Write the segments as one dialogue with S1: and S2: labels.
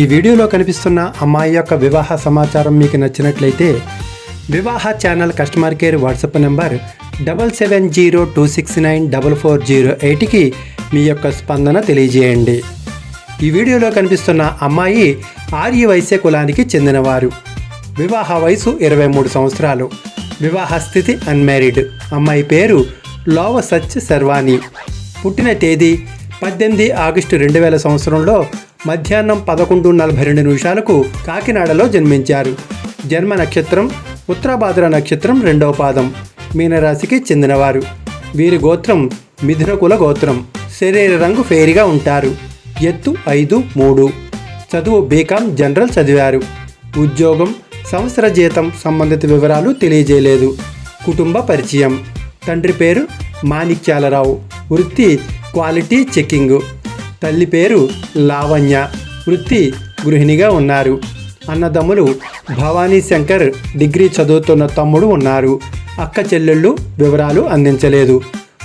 S1: ఈ వీడియోలో కనిపిస్తున్న అమ్మాయి యొక్క వివాహ సమాచారం మీకు నచ్చినట్లయితే వివాహ channel customer care WhatsApp number double seven zero two six nine double four zero ఎయిట్కి మీ యొక్క స్పందన తెలియజేయండి. ఈ వీడియోలో కనిపిస్తున్న అమ్మాయి ఆర్య వైశ్య కులానికి చెందినవారు. వివాహ వయసు ఇరవై మూడు సంవత్సరాలు. వివాహ స్థితి అన్మ్యారీడ్ అమ్మాయి పేరు లోవ సచ్ శర్వాణి. పుట్టిన తేదీ పద్దెనిమిది ఆగస్టు రెండు వేల సంవత్సరంలో మధ్యాహ్నం పదకొండు నలభై రెండు నిమిషాలకు కాకినాడలో జన్మించారు. జన్మ నక్షత్రం ఉత్తరాభాద్ర నక్షత్రం రెండవ పాదం మీనరాశికి చెందినవారు. వీరి గోత్రం మిథునకుల గోత్రం శరీర రంగు ఫేరిగా ఉంటారు. ఎత్తు ఐదు మూడు. చదువు బీకామ్ జనరల్ చదివారు. ఉద్యోగం సంవత్సర జీతం సంబంధిత వివరాలు తెలియజేయలేదు. కుటుంబ పరిచయం. తండ్రి పేరు మాణిక్యాలరావు. వృత్తి క్వాలిటీ చెకింగ్ తల్లి పేరు లావణ్య. వృత్తి గృహిణిగా ఉన్నారు. అన్నదమ్ములు భవానీ శంకర్ డిగ్రీ చదువుతున్న తమ్ముడు ఉన్నారు. అక్క చెల్లెళ్ళు వివరాలు అందించలేదు.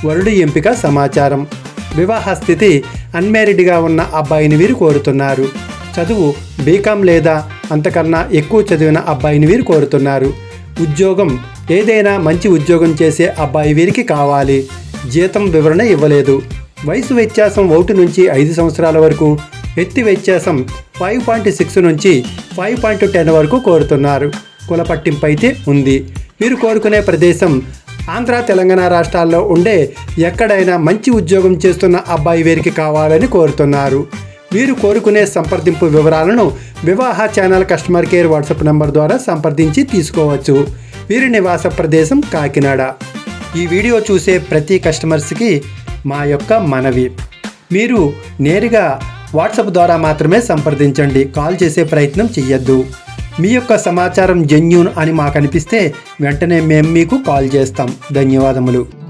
S1: వరుడు ఎంపిక సమాచారం. వివాహ స్థితి అన్మ్యారీడ్గా ఉన్న అబ్బాయిని వీరు కోరుతున్నారు. చదువు బీకామ్ లేదా అంతకన్నా ఎక్కువ చదివిన అబ్బాయిని వీరు కోరుతున్నారు. ఉద్యోగం ఏదైనా మంచి ఉద్యోగం చేసే అబ్బాయి వీరికి కావాలి. జీతం వివరణ ఇవ్వలేదు. వయసు వ్యత్యాసం ఒకటి నుంచి ఐదు సంవత్సరాల వరకు ఎత్తి వ్యత్యాసం ఫైవ్ పాయింట్ సిక్స్ నుంచి ఫైవ్ పాయింట్ టెన్ వరకు కోరుతున్నారు. కుల పట్టింపు అయితే ఉంది. మీరు కోరుకునే ప్రదేశం ఆంధ్ర తెలంగాణ రాష్ట్రాల్లో ఉండే ఎక్కడైనా మంచి ఉద్యోగం చేస్తున్న అబ్బాయి వీరికి కావాలని కోరుతున్నారు. మీరు కోరుకునే సంప్రదింపు వివరాలను వివాహ channel customer care WhatsApp number ద్వారా సంప్రదించి తీసుకోవచ్చు. వీరి నివాస ప్రదేశం కాకినాడ. ఈ వీడియో చూసే ప్రతి కస్టమర్స్కి మా యొక్క మనవి. మీరు నేరుగా వాట్సాప్ ద్వారా మాత్రమే సంప్రదించండి. కాల్ చేసే ప్రయత్నం చెయ్యొద్దు. మీ యొక్క సమాచారం జెన్యున్ అని మాకు అనిపిస్తే వెంటనే మేము మీకు కాల్ చేస్తాం. ధన్యవాదములు.